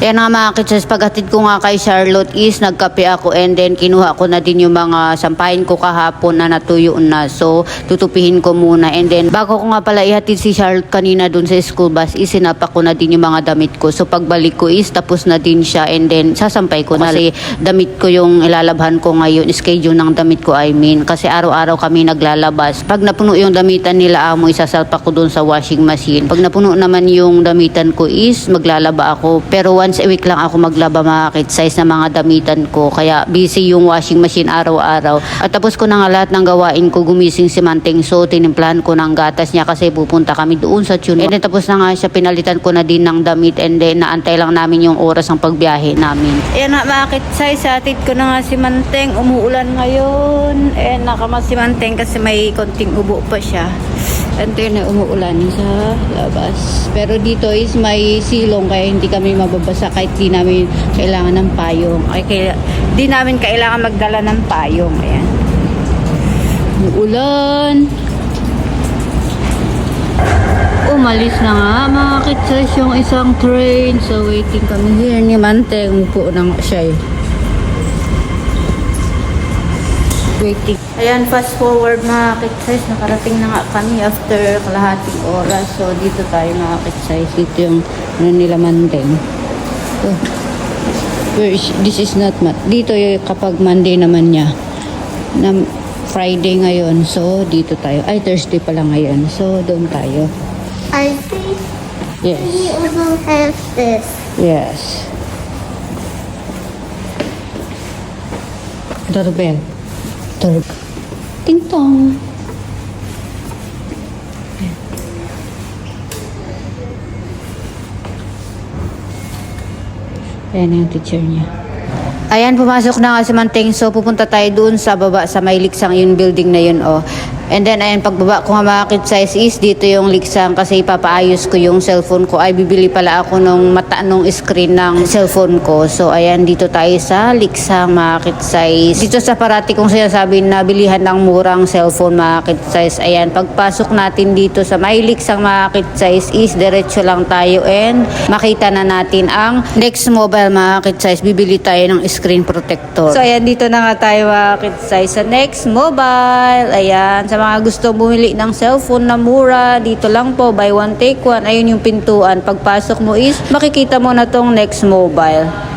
Yan nga mga kitsis, paghatid ko nga kay Charlotte is nagkape ako and then kinuha ko na din yung mga sampahin ko kahapon na natuyo na. So, tutupihin ko muna and then bago ko nga pala ihatid si Charlotte kanina dun sa school bus, isinapa ko na din yung mga damit ko. So, pagbalik ko is tapos na din siya and then sasampay ko na. Kasi damit ko yung ilalabhan ko ngayon, schedule ng damit ko I mean. Kasi araw-araw kami naglalabas. Pag napuno yung damitan nila amo, isasalpa ko dun sa washing machine. Pag napuno naman yung damitan ko is maglalaba ako. Pero once a week lang ako maglaba mga size na mga damitan ko. Kaya busy yung washing machine araw-araw. At tapos ko na nga lahat ng gawain ko. Gumising si Manteng So, tinimplahan ko ng gatas niya kasi pupunta kami doon sa tune. And then tapos na nga siya, pinalitan ko na din ng damit and then naantay lang namin yung oras ng pagbiyahe namin. Ayan na mga kit size, atid ko na nga si Manteng. Umuulan ngayon. Eh, nakamas si Manteng kasi may konting ubo pa siya. Then na umuulan sa labas. Pero dito is may silong kaya hindi kami mababasa kahit di namin kailangan ng payong. Ay, kaya, di namin kailangan magdala ng payong. Ayan. Umuulan. Umalis na nga mga kitsas yung isang train. So waiting kami here ni Manteng. Umupo na siya eh. Waiting. Ayan, fast forward mga kitsize. Nakarating na nga kami after kalahating oras. So, dito tayo mga kitsize. Dito yung ano nila mandeng. Oh. Is, this is not mat. Dito yung kapag Monday naman niya. Na Friday ngayon. So, dito tayo. Ay, Thursday pala ngayon. So, doon tayo. I think Yes. we also have this. Yes. Doorbell. Doorbell. Ting tong. Ayan yung teacher niya. Ayan, pumasok na nga si Manteng. So, pupunta tayo doon sa baba, sa may liksang yung building na yun, oh. And then, ayan, pagbaba ko nga mga size is, dito yung liksang kasi ipapaayos ko yung cellphone ko. Ay, bibili pala ako nung mata nung screen ng cellphone ko. So, ayan, dito tayo sa liksang mga size. Dito sa parati kong sinasabi na bilihan ng murang cellphone mga size. Ayan, pagpasok natin dito sa may liksang mga size is, diretso lang tayo and makita na natin ang next mobile mga size. Bibili tayo ng screen protector. So, ayan, dito na nga tayo mga size sa next mobile. Ayan, sa mga gustong bumili ng cellphone na mura, dito lang po, buy one take one. Ayun yung pintuan. Pagpasok mo is, makikita mo na tong next mobile.